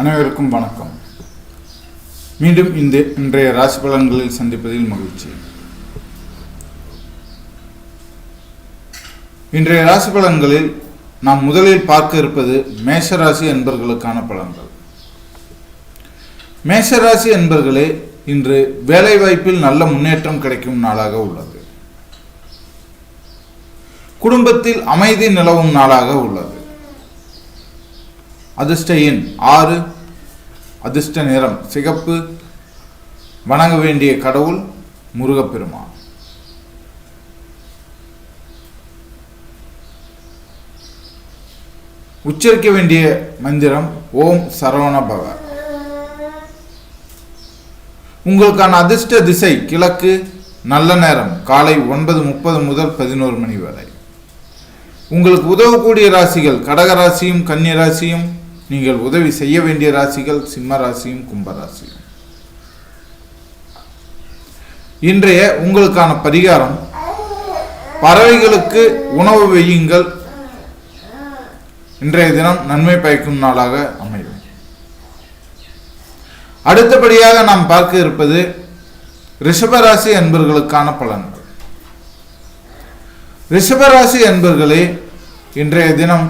அனைவருக்கும் வணக்கம். மீண்டும் இந்த இன்றைய ராசி பலன்களில் சந்திப்பதில் மகிழ்ச்சி. இன்றைய ராசி பலன்களில் நாம் முதலில் பார்க்க இருப்பது மேஷராசி என்பர்களுக்கான பலன்கள். மேஷராசி என்பர்களே இன்று வேலைவாய்ப்பில் நல்ல முன்னேற்றம் கிடைக்கும் நாளாக உள்ளது. குடும்பத்தில் அமைதி நிலவும் நாளாக உள்ளது. அதிர்ஷ்ட எண் ஆறு அதிர்ஷ்ட நிறம் சிகப்பு வணங்க வேண்டிய கடவுள் முருகப்பெருமான். உச்சரிக்க வேண்டிய மந்திரம் ஓம் சரவண பவ. உங்களுக்கான அதிர்ஷ்ட திசை கிழக்கு நல்ல நேரம் காலை ஒன்பது முப்பது முதல் பதினோரு மணி வரை. உங்களுக்கு உதவக்கூடிய ராசிகள் கடக ராசியும் கன்னி ராசியும் நீங்கள் உதவி செய்ய வேண்டிய ராசிகள் சிம்ம ராசியும் கும்பராசியும் இன்றைய உங்களுக்கான பரிகாரம் பறவைகளுக்கு உணவு வையுங்கள். இன்றைய தினம் நன்மை பயக்கும் நாளாக அமையும். அடுத்தபடியாக நாம் பார்க்க இருப்பது ரிஷபராசி அன்பர்களுக்கான பலன்கள். ரிஷபராசி அன்பர்களே இன்றைய தினம்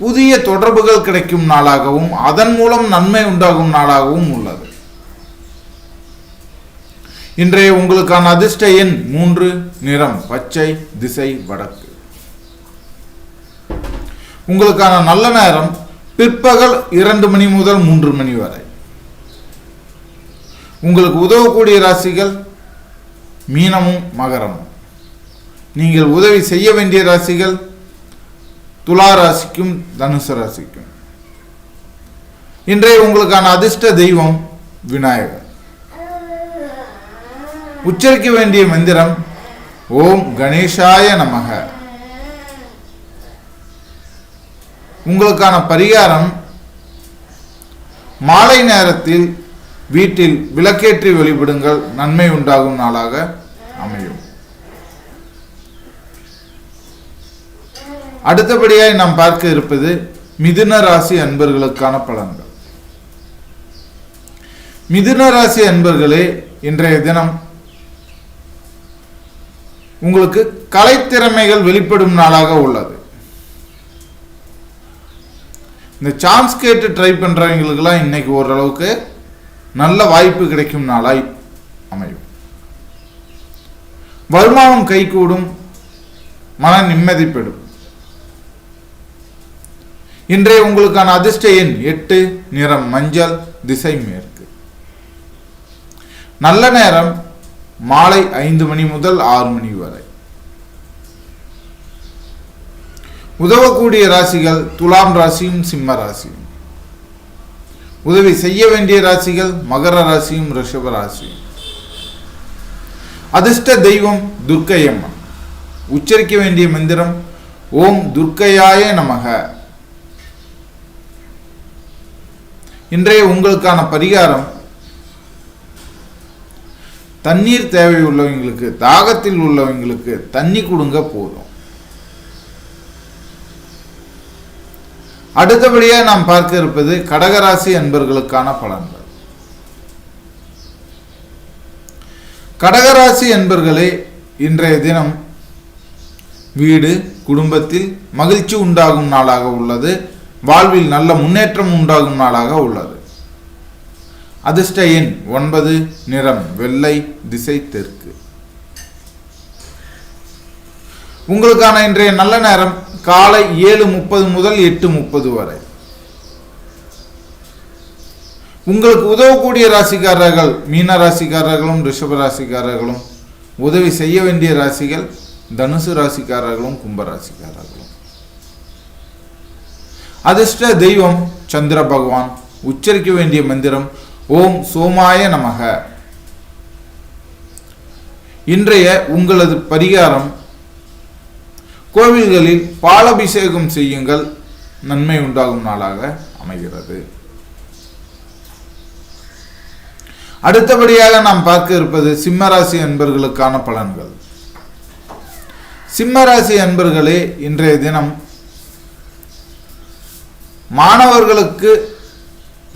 புதிய தொடர்புகள் கிடைக்கும் நாளாகவும் அதன் மூலம் நன்மை உண்டாகும் நாளாகவும் உள்ளது. இன்றைய உங்களுக்கான அதிர்ஷ்ட எண் மூன்று நிறம் பச்சை திசை வடக்கு. உங்களுக்கான நல்ல நேரம் பிற்பகல் இரண்டு மணி முதல் மூன்று மணி வரை. உங்களுக்கு உதவக்கூடிய ராசிகள் மீனமும் மகரமும். நீங்கள் உதவி செய்ய வேண்டிய ராசிகள் துலா ராசிக்கும் தனுசு ராசிக்கும். இன்றைய உங்களுக்கான அதிர்ஷ்ட தெய்வம் விநாயகர். உச்சரிக்க வேண்டிய மந்திரம் ஓம் கணேஷாய நமக. உங்களுக்கான பரிகாரம் மாலை நேரத்தில் வீட்டில் விளக்கேற்றி வழிபடுங்கள் நன்மை உண்டாகும் நாளாக அமையும் அடுத்தபடியாய் நாம் பார்க்க இருப்பது மிதுன ராசி அன்பர்களுக்கான பலன்கள். மிதுன ராசி அன்பர்களே இன்றைய தினம் உங்களுக்கு கலைத்திறமைகள் வெளிப்படும் நாளாக உள்ளது. இந்த சான்ஸ் கேட்டு ட்ரை பண்ணுறவங்களுக்கெல்லாம் இன்னைக்கு ஓரளவுக்கு நல்ல வாய்ப்பு கிடைக்கும் நாளாய் அமையும். வருமானம் கைகூடும் மன நிம்மதிப்படும் இன்றைய உங்களுக்கான அதிர்ஷ்ட எண் எட்டு நிறம் மஞ்சள் திசை மேற்கு. நல்ல நேரம் மாலை ஐந்து மணி முதல் ஆறு மணி வரை. உதவக்கூடிய ராசிகள் துலாம் ராசியும் சிம்ம ராசியும். உதவி செய்ய வேண்டிய ராசிகள் மகர ராசியும் ரிஷப ராசியும். அதிர்ஷ்ட தெய்வம் துர்க்கையம்மன். உச்சரிக்க வேண்டிய மந்திரம் ஓம் துர்க்கையாய நமக. இன்றைய உங்களுக்கான பரிகாரம் தண்ணீர் தேவை உள்ளவங்களுக்கு தாகத்தில் உள்ளவங்களுக்கு தண்ணி கொடுங்க போதும். அடுத்தபடியாக நாம் பார்க்க இருப்பது கடகராசி என்பர்களுக்கான பலன்கள். கடகராசி என்பர்களே இன்றைய தினம் வீடு குடும்பத்தில் மகிழ்ச்சி உண்டாகும் நாளாக உள்ளது. வாழ்வில் நல்ல முன்னேற்றம் உண்டாகும் நாளாக உள்ளது. அதிர்ஷ்ட எண் ஒன்பது நிறம் வெள்ளை திசை தெற்கு. உங்களுக்கான இன்றைய நல்ல நேரம் காலை ஏழு முப்பது முதல் எட்டு முப்பது வரை. உங்களுக்கு உதவக்கூடிய ராசிக்காரர்கள் மீன ராசிக்காரர்களும் ரிஷப ராசிக்காரர்களும் உதவி செய்ய வேண்டிய ராசிகள் தனுசு ராசிக்காரர்களும் கும்ப ராசிக்காரர்களும். அதிர்ஷ்ட தெய்வம் சந்திர பகவான். உச்சரிக்க வேண்டிய மந்திரம் ஓம் சோமாய நமக. இன்றைய உங்களது பரிகாரம் கோவில்களில் பாலபிஷேகம் செய்யுங்கள் நன்மை உண்டாகும் நாளாக அமைகிறது. அடுத்தபடியாக நாம் பார்க்க இருப்பது சிம்மராசி அன்பர்களுக்கான பலன்கள். சிம்மராசி அன்பர்களே இன்றைய தினம் மாணவர்களுக்கு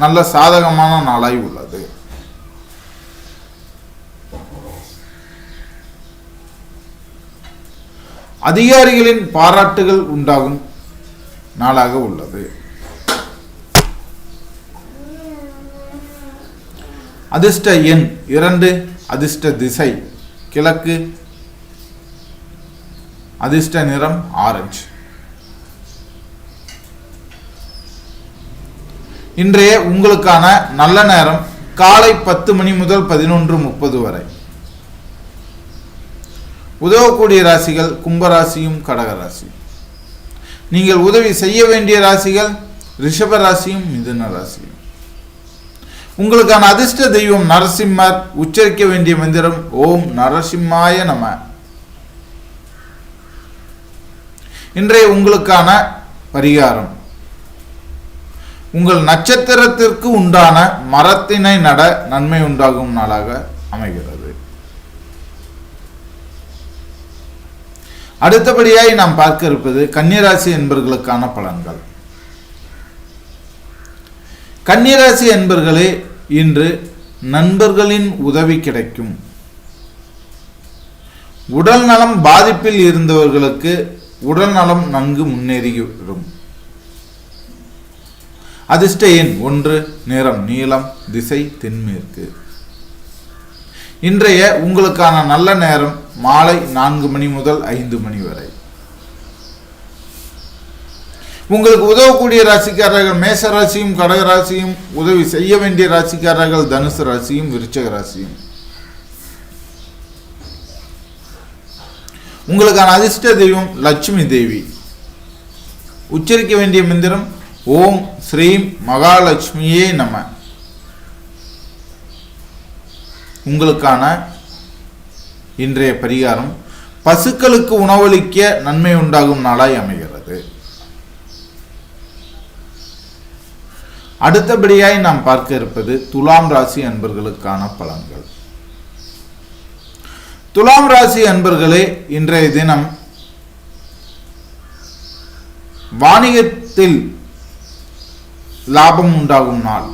நல்ல சாதகமான நாளாய் உள்ளது. அதிகாரிகளின் பாராட்டுகள் உண்டாகும் நாளாக உள்ளது. அதிர்ஷ்ட எண் இரண்டு அதிர்ஷ்ட திசை கிழக்கு அதிர்ஷ்ட நிறம் ஆரஞ்சு. இன்றைய உங்களுக்கான நல்ல நேரம் காலை பத்து மணி முதல் பதினொன்று முப்பது வரை. உதவக்கூடிய ராசிகள் கும்பராசியும் கடகராசி நீங்கள் உதவி செய்ய வேண்டிய ராசிகள் ரிஷப ராசியும் மிதுன ராசியும். உங்களுக்கான அதிர்ஷ்ட தெய்வம் நரசிம்மர் உச்சரிக்க வேண்டிய மந்திரம் ஓம் நரசிம்மாய நம. இன்றைய உங்களுக்கான பரிகாரம். உங்கள் நட்சத்திரத்திற்கு உண்டான மரத்தினை நட நன்மை உண்டாகும் நாளாக அமைகிறது. அடுத்தபடியாய் நாம் பார்க்க இருப்பது கன்னிராசி என்பர்களுக்கான பலன்கள். கன்னிராசி என்பர்களே இன்று நண்பர்களின் உதவி கிடைக்கும். உடல் நலம் பாதிப்பில் இருந்தவர்களுக்கு உடல் நலம் நன்கு முன்னேறிவிடும். அதிர்ஷ்ட எண் ஒன்று நிறம் நீளம் திசை தென்மேற்கு. இன்றைய உங்களுக்கான நல்ல நேரம் மாலை நான்கு மணி முதல் ஐந்து மணி வரை. உங்களுக்கு உதவக்கூடிய ராசிக்காரர்கள் மேச ராசியும் கடக ராசியும் உதவி செய்ய வேண்டிய ராசிக்காரர்கள் தனுசு ராசியும் விருச்சக ராசியும். உங்களுக்கான அதிர்ஷ்ட தெய்வம் லட்சுமி தேவி. உச்சரிக்க வேண்டிய மந்திரம் ஓம் ஸ்ரீம் மகாலட்சுமியே நம. உங்களுக்கான இன்றைய பரிகாரம் பசுக்களுக்கு உணவளிக்க நன்மை உண்டாகும் நாளாய் அமைகிறது. அடுத்தபடியாய் நாம் பார்க்க இருப்பது துலாம் ராசி அன்பர்களுக்கான பலன்கள். துலாம் ராசி அன்பர்களே இன்றைய தினம் வாணிகத்தில் லாபம் உண்டாகும் நாள்.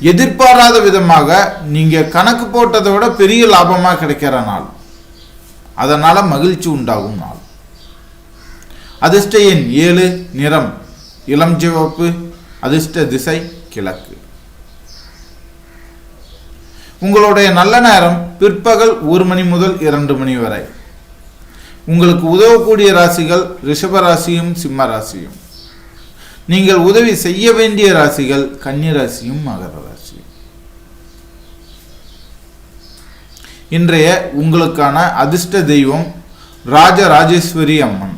எதிர்பாராத விதமாக நீங்க கணக்கு போட்டதை விட பெரிய லாபமாக கிடைக்கிற நாள். அதனால மகிழ்ச்சி உண்டாகும் நாள். அதிர்ஷ்ட எண் ஏழு நிறம் இளம் சிவப்பு அதிர்ஷ்ட திசை கிழக்கு. உங்களுடைய நல்ல நேரம் பிற்பகல் ஒரு மணி முதல் இரண்டு மணி வரை. உங்களுக்கு உதவக்கூடிய ராசிகள் ரிஷப ராசியும் சிம்ம ராசியும். நீங்கள் உதவி செய்ய வேண்டிய ராசிகள் கன்னிராசியும் மகர ராசி இன்றைய உங்களுக்கான அதிர்ஷ்ட தெய்வம் ராஜராஜேஸ்வரி அம்மன்.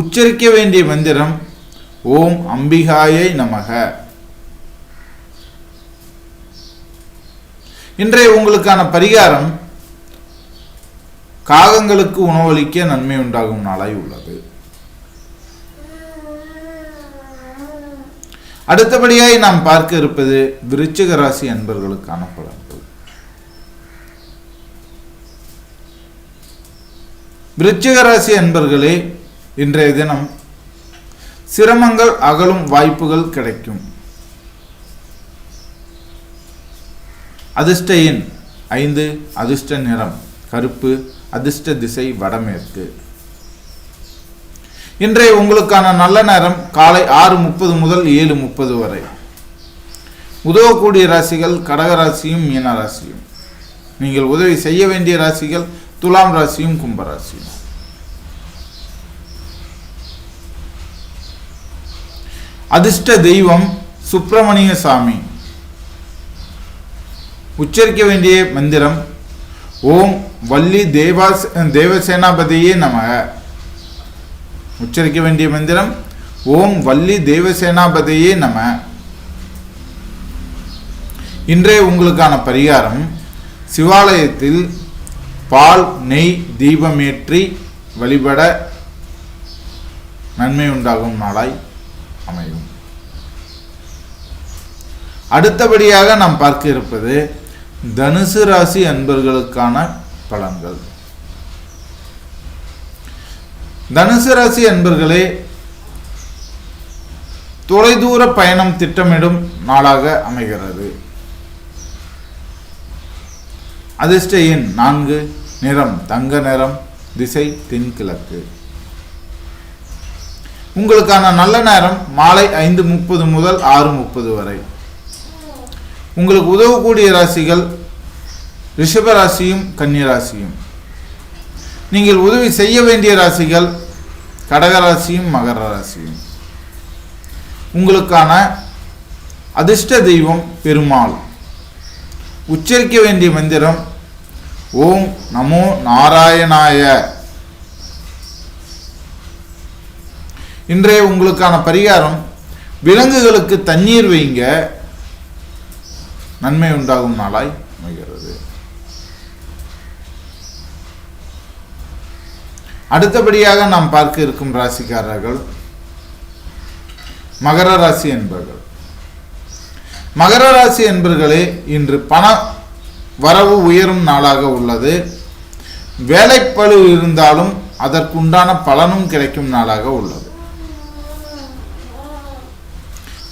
உச்சரிக்க வேண்டிய மந்திரம் ஓம் அம்பிகாயை நமக. இன்றைய உங்களுக்கான பரிகாரம் காகங்களுக்கு உணவளிக்க நன்மை உண்டாகும் நாளாய் உள்ளது. அடுத்தபடியாய் நாம் பார்க்க இருப்பது விருச்சிக ராசி அன்பர்களுக்கான பலன்கள். விருச்சிக ராசி அன்பர்களே இன்றைய தினம் சிரமங்கள் அகலும் வாய்ப்புகள் கிடைக்கும். அதிர்ஷ்ட எண் ஐந்து அதிர்ஷ்ட நிறம் கருப்பு அதிர்ஷ்ட திசை வடமேற்கு. இன்றைய உங்களுக்கான நல்ல நேரம் காலை ஆறு முப்பது முதல் ஏழு முப்பது வரை. உதவக்கூடிய ராசிகள் கடகராசியும் மீனராசியும் நீங்கள் உதவி செய்ய வேண்டிய ராசிகள் துலாம் ராசியும் கும்பராசியும் அதிர்ஷ்ட தெய்வம் சுப்பிரமணிய சாமி. உச்சரிக்க வேண்டிய மந்திரம் ஓம் வள்ளி தேவாஸ் தேவசேனாபதியே நமக. உச்சரிக்க வேண்டிய மந்திரம் ஓம் வள்ளி தேவசேனாபதியே நம. இன்றைய உங்களுக்கான பரிகாரம் சிவாலயத்தில் பால் நெய் தீபமேற்றி வழிபட நன்மை உண்டாகும் நாளாய் அமையும். அடுத்தபடியாக நாம் பார்க்க இருப்பது தனுசு ராசி அன்பர்களுக்கான பலன்கள். தனுசு ராசி அன்பர்களே தொலைதூர பயணம் திட்டமிடும் நாளாக அமைகிறது. அதிர்ஷ்ட எண் நான்கு நிறம் தங்க நிறம் திசை தென்கிழக்கு. உங்களுக்கான நல்ல நேரம் மாலை ஐந்து முப்பது முதல் ஆறு முப்பது வரை. உங்களுக்கு உதவக்கூடிய ராசிகள் ரிஷபராசியும் ராசியும் ராசியும் நீங்கள் உதவி செய்ய வேண்டிய ராசிகள் கடக ராசியும் மகர ராசியும். உங்களுக்கான அதிர்ஷ்ட தெய்வம் பெருமாள். உச்சரிக்க வேண்டிய மந்திரம் ஓம் நமோ நாராயணாய. இன்றைய உங்களுக்கான பரிகாரம் விலங்குகளுக்கு தண்ணீர் வைங்க. நன்மை உண்டாகும் நாளாய் அமைகிறது அடுத்தபடியாக நாம் பார்க்க இருக்கும் ராசிக்காரர்கள் மகர ராசி என்பர்கள். மகர ராசி என்பர்களே இன்று பண வரவு உயரும் நாளாக உள்ளது. வேலைப்பளு இருந்தாலும் அதற்குண்டான பலனும் கிடைக்கும் நாளாக உள்ளது.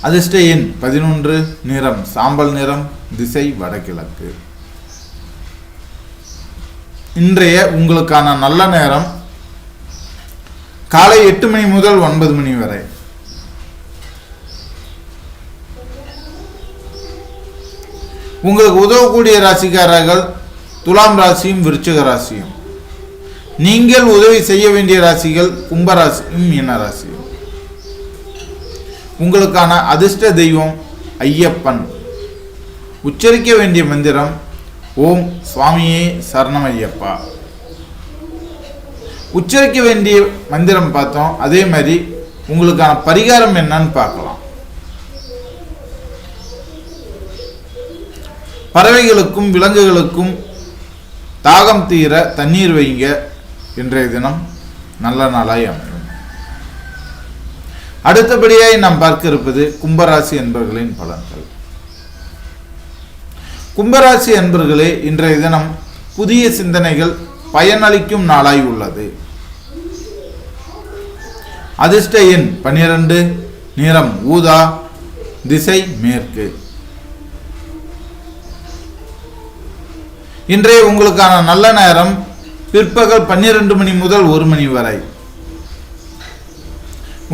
அதிர்ஷ்ட எண் பதினொன்று நிறம் சாம்பல் நிறம் திசை வடகிழக்கு. இன்றைய உங்களுக்கான நல்ல நேரம் காலை எட்டு மணி முதல் ஒன்பது மணி வரை. உங்களுக்கு உதவக்கூடிய ராசிக்காரர்கள் துலாம் ராசியும் விருச்சிக ராசியும். நீங்கள் உதவி செய்ய வேண்டிய ராசிகள் கும்பராசியும் மீன ராசியும். உங்களுக்கான அதிர்ஷ்ட தெய்வம் ஐயப்பன். உச்சரிக்க வேண்டிய மந்திரம் ஓம் சுவாமியே சரணம் ஐயப்பா. உச்சரிக்க வேண்டிய மந்திரம் பார்த்தோம். அதே மாதிரி உங்களுக்கான பரிகாரம் என்னன்னு பார்க்கலாம். பறவைகளுக்கும் விலங்குகளுக்கும் தாகம் தீர தண்ணீர் வைங்க இன்றைய தினம். நல்ல நாளாய் அமையும். அடுத்தபடியாய் நாம் பார்க்க இருப்பது கும்பராசி என்பவர்களின் பலன்கள். கும்பராசி என்பர்களே இன்றைய தினம் புதிய சிந்தனைகள் பயனளிக்கும் நாளாய் உள்ளது. அதிர்ஷ்ட எண் பன்னிரண்டு நிறம் ஊதா திசை மேற்கு. இன்றைய உங்களுக்கான நல்ல நேரம் பிற்பகல் பன்னிரண்டு மணி முதல் ஒரு மணி வரை.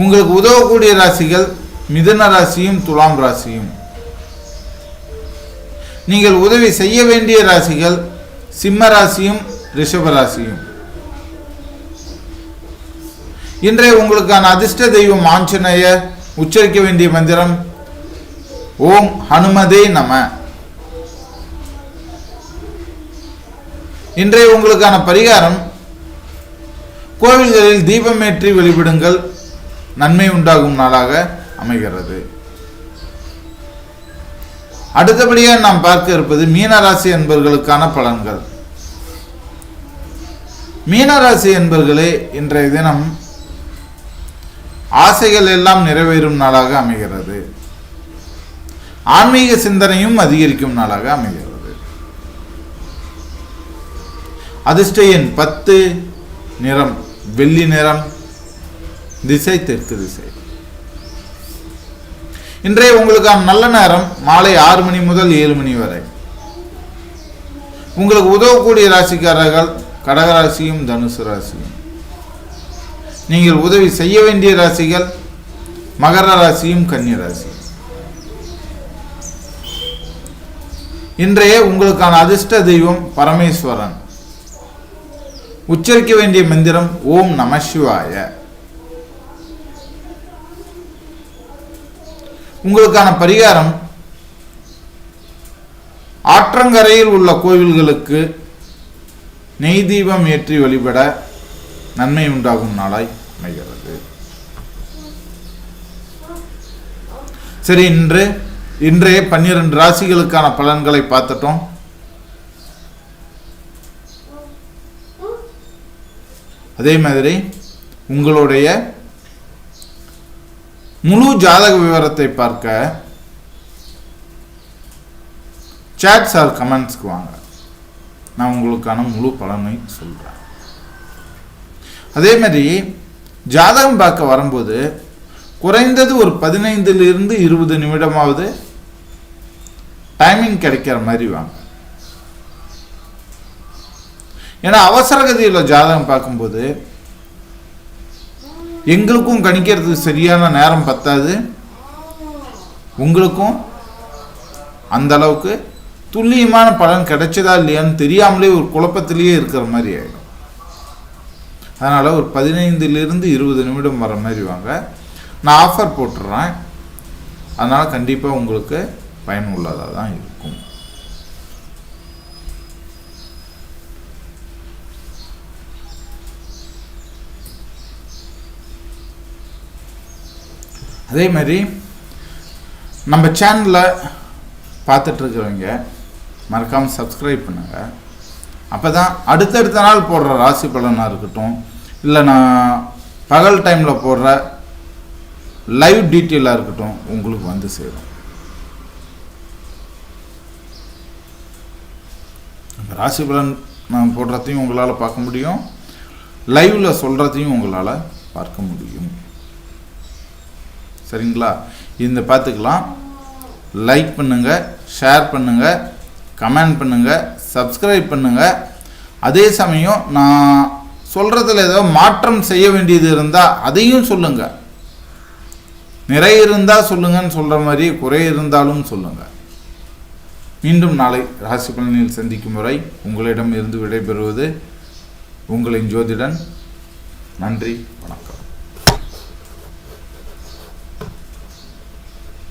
உங்களுக்கு உதவக்கூடிய ராசிகள் மிதுன ராசியும் துலாம் ராசியும். நீங்கள் உதவி செய்ய வேண்டிய ராசிகள் சிம்ம ராசியும் ரிஷபராசியும். இன்றைய உங்களுக்கான அதிர்ஷ்ட தெய்வம் ஆஞ்சநேய உச்சரிக்க வேண்டிய மந்திரம் ஓம் ஹனுமதே நம. இன்றைய உங்களுக்கான பரிகாரம் கோவில்களில் தீபமேற்றி வழிபடுங்கள் நன்மை உண்டாகும் நாளாக அமைகிறது. அடுத்தபடியாக நாம் பார்க்க இருப்பது மீனராசி என்பவர்களுக்கான பலன்கள். மீனராசி என்பர்களே இன்றைய தினம் ஆசைகள் எல்லாம் நிறைவேறும் நாளாக அமைகிறது. ஆன்மீக சிந்தனையும் அதிகரிக்கும் நாளாக அமைகிறது. அதிர்ஷ்ட எண் பத்து நிறம் வெள்ளி நிறம் திசை தெற்கு திசை. இன்றைய உங்களுக்கான நல்ல நேரம் மாலை ஆறு மணி முதல் ஏழு மணி வரை. உங்களுக்கு உதவக்கூடிய ராசிக்காரர்கள் கடகராசியும் தனுசு ராசியும். நீங்கள் உதவி செய்ய வேண்டிய ராசிகள் மகர ராசியும் கன்னி இன்றைய உங்களுக்கான அதிர்ஷ்ட தெய்வம் பரமேஸ்வரன். உச்சரிக்க வேண்டிய மந்திரம் ஓம் நம சிவாய. உங்களுக்கான பரிகாரம் ஆற்றங்கரையில் உள்ள கோவில்களுக்கு நெய் தீபம் ஏற்றி வழிபட நன்மை உண்டாகும் நாளாய் அமைகிறது. சரி இன்று இன்றைய பன்னிரண்டு ராசிகளுக்கான பலன்களை பார்த்துட்டோம். அதே மாதிரி உங்களுடைய முழு ஜாதக விவரத்தை பார்க்க சாட்ஸ் ஆர் கமெண்ட்ஸ்க்கு வாங்க. நான் உங்களுக்கான முழு பலனை சொல்கிறேன் அதே மாதிரி ஜாதகம் பார்க்க வரும்போது குறைந்தது ஒரு பதினைந்துலேருந்து இருபது நிமிடமாவது டைமிங் கிடைக்கிற மாதிரி வாங்க. ஏன்னா அவசரகதியில் ஜாதகம் பார்க்கும்போது எங்களுக்கும் கணிக்கிறதுக்கு சரியான நேரம் பத்தாது. உங்களுக்கும் அந்த அளவுக்கு துல்லியமான பலன் கிடைச்சதா இல்லையான்னு தெரியாமலே ஒரு குழப்பத்திலேயே இருக்கிற மாதிரி ஆகிடும் அதனால் ஒரு பதினைந்துலேருந்து இருபது நிமிடம் வர மாதிரி வாங்க. நான் ஆஃபர் போட்டுடுறேன் அதனால் கண்டிப்பாக உங்களுக்கு பயனுள்ளதாக தான் இருக்கும். அதே மாதிரி நம்ம சேனலில் பார்த்துட்ருக்குறவங்க மறக்காமல் சப்ஸ்கிரைப் பண்ணுங்கள் அப்போ தான் அடுத்தடுத்த நாள் போடுற ராசி பலனாக இருக்கட்டும் இல்லை நான் பகல் டைமில் போடுற லைவ் டீட்டெயிலாக இருக்கட்டும் உங்களுக்கு வந்து சேரும். ராசி பலன் நான் போடுறதையும் உங்களால் பார்க்க முடியும். லைவில் சொல்கிறதையும் உங்களால் பார்க்க முடியும். சரிங்களா? இந்த பார்த்துக்கலாம். லைக் பண்ணுங்கள் ஷேர் பண்ணுங்கள் கமெண்ட் பண்ணுங்கள் சப்ஸ்கிரைப் பண்ணுங்கள் அதே சமயம் நான் சொல்கிறதுல ஏதோ மாற்றம் செய்ய வேண்டியது இருந்தால் அதையும் சொல்லுங்கள் நிறை இருந்தால் சொல்லுங்கன்னு சொல்கிற மாதிரி குறை இருந்தாலும் சொல்லுங்கள் மீண்டும் நாளை ராசி பலனில் சந்திக்கும் முறை உங்களிடம் இருந்து விடைபெறுவது உங்களின் ஜோதிடன். நன்றி வணக்கம்.